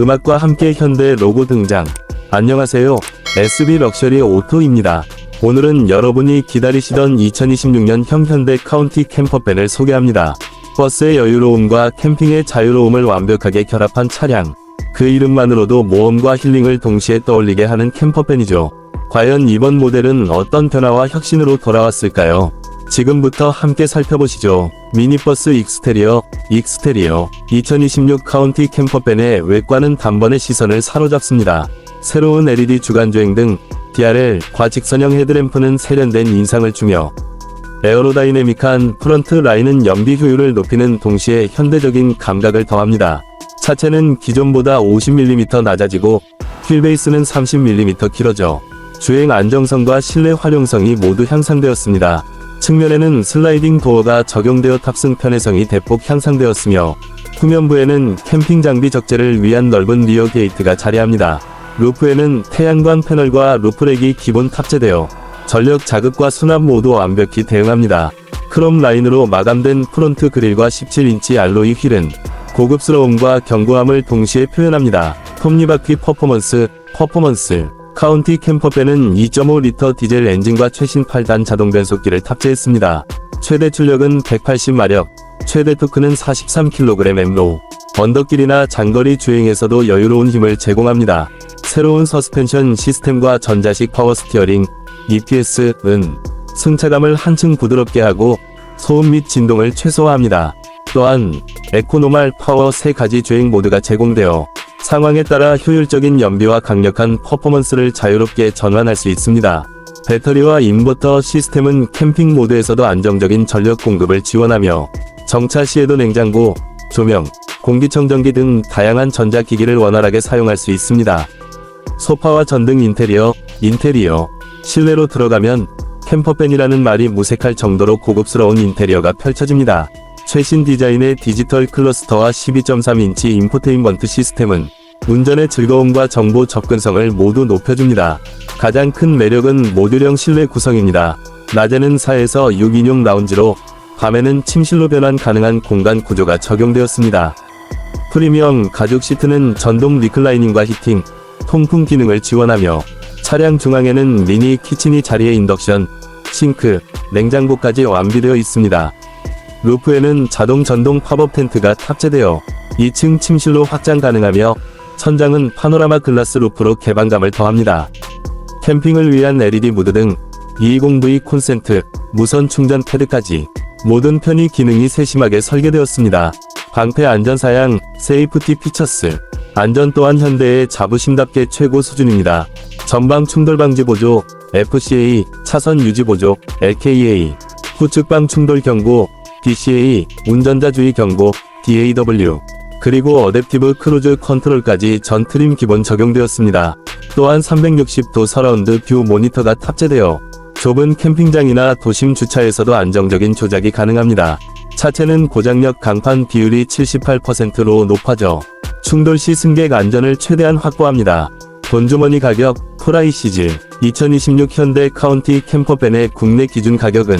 음악과 함께 현대 로고 등장. 안녕하세요. SB 럭셔리 오토입니다. 오늘은 여러분이 기다리시던 2026년형 현대 카운티 캠퍼밴을 소개합니다. 버스의 여유로움과 캠핑의 자유로움을 완벽하게 결합한 차량. 그 이름만으로도 모험과 힐링을 동시에 떠올리게 하는 캠퍼밴이죠. 과연 이번 모델은 어떤 변화와 혁신으로 돌아왔을까요? 지금부터 함께 살펴보시죠. 미니버스 익스테리어, 익스테리어 2026 카운티 캠퍼밴의 외관은 단번에 시선을 사로잡습니다. 새로운 LED 주간주행 등 DRL 과직선형 헤드램프는 세련된 인상을 주며 에어로다이내믹한 프런트 라인은 연비 효율을 높이는 동시에 현대적인 감각을 더합니다. 차체는 기존보다 50mm 낮아지고 휠베이스는 30mm 길어져 주행 안정성과 실내 활용성이 모두 향상되었습니다. 측면에는 슬라이딩 도어가 적용되어 탑승 편의성이 대폭 향상되었으며 후면부에는 캠핑 장비 적재를 위한 넓은 리어 게이트가 자리합니다. 루프에는 태양광 패널과 루프렉이 기본 탑재되어 전력 자극과 수납 모두 완벽히 대응합니다. 크롬 라인으로 마감된 프론트 그릴과 17인치 알로이 휠은 고급스러움과 견고함을 동시에 표현합니다. 톱니바퀴 퍼포먼스, 퍼포먼스. 카운티 캠퍼밴은 2.5리터 디젤 엔진과 최신 8단 자동 변속기를 탑재했습니다. 최대 출력은 180마력, 최대 토크는 43kgm로 언덕길이나 장거리 주행에서도 여유로운 힘을 제공합니다. 새로운 서스펜션 시스템과 전자식 파워 스티어링, EPS은 승차감을 한층 부드럽게 하고 소음 및 진동을 최소화합니다. 또한 에코노말 파워 3가지 주행 모드가 제공되어 상황에 따라 효율적인 연비와 강력한 퍼포먼스를 자유롭게 전환할 수 있습니다. 배터리와 인버터 시스템은 캠핑 모드에서도 안정적인 전력 공급을 지원하며 정차 시에도 냉장고, 조명, 공기청정기 등 다양한 전자기기를 원활하게 사용할 수 있습니다. 소파와 전등 인테리어, 인테리어. 실내로 들어가면 캠퍼밴이라는 말이 무색할 정도로 고급스러운 인테리어가 펼쳐집니다. 최신 디자인의 디지털 클러스터와 12.3인치 인포테인먼트 시스템은 운전의 즐거움과 정보 접근성을 모두 높여줍니다. 가장 큰 매력은 모듈형 실내 구성입니다. 낮에는 4에서 6인용 라운지로 밤에는 침실로 변환 가능한 공간 구조가 적용되었습니다. 프리미엄 가죽 시트는 전동 리클라이닝과 히팅, 통풍 기능을 지원하며 차량 중앙에는 미니 키친이 자리에 인덕션, 싱크, 냉장고까지 완비되어 있습니다. 루프에는 자동 전동 팝업 텐트가 탑재되어 2층 침실로 확장 가능하며 천장은 파노라마 글라스 루프로 개방감을 더합니다. 캠핑을 위한 LED 무드 등 220V 콘센트, 무선 충전 패드까지 모든 편의 기능이 세심하게 설계되었습니다. 방패 안전 사양, 세이프티 피처스, 안전 또한 현대의 자부심답게 최고 수준입니다. 전방 충돌 방지 보조, FCA, 차선 유지 보조, LKA, 후측방 충돌 경고, DCA, 운전자 주의 경고, DAW, 그리고 어댑티브 크루즈 컨트롤까지 전 트림 기본 적용되었습니다. 또한 360도 서라운드 뷰 모니터가 탑재되어 좁은 캠핑장이나 도심 주차에서도 안정적인 조작이 가능합니다. 차체는 고장력 강판 비율이 78%로 높아져 충돌 시 승객 안전을 최대한 확보합니다. 돈주머니 가격 프라이 시즈 2026 현대 카운티 캠퍼밴의 국내 기준 가격은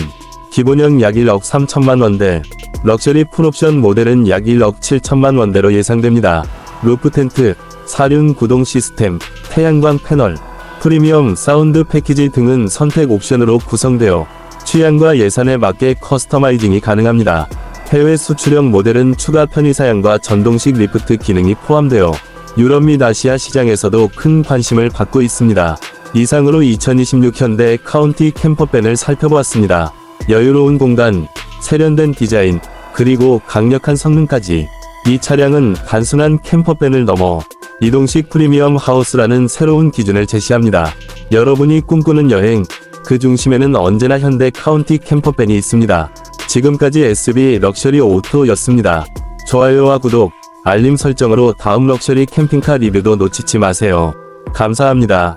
기본형 약 1억 3천만 원대, 럭셔리 풀옵션 모델은 약 1억 7천만 원대로 예상됩니다. 루프 텐트, 사륜 구동 시스템, 태양광 패널, 프리미엄 사운드 패키지 등은 선택 옵션으로 구성되어 취향과 예산에 맞게 커스터마이징이 가능합니다. 해외 수출형 모델은 추가 편의사양과 전동식 리프트 기능이 포함되어 유럽 및 아시아 시장에서도 큰 관심을 받고 있습니다. 이상으로 2026 현대 카운티 캠퍼밴을 살펴보았습니다. 여유로운 공간, 세련된 디자인, 그리고 강력한 성능까지 이 차량은 단순한 캠퍼밴을 넘어 이동식 프리미엄 하우스라는 새로운 기준을 제시합니다. 여러분이 꿈꾸는 여행, 그 중심에는 언제나 현대 카운티 캠퍼밴이 있습니다. 지금까지 SB 럭셔리 오토였습니다. 좋아요와 구독, 알림 설정으로 다음 럭셔리 캠핑카 리뷰도 놓치지 마세요. 감사합니다.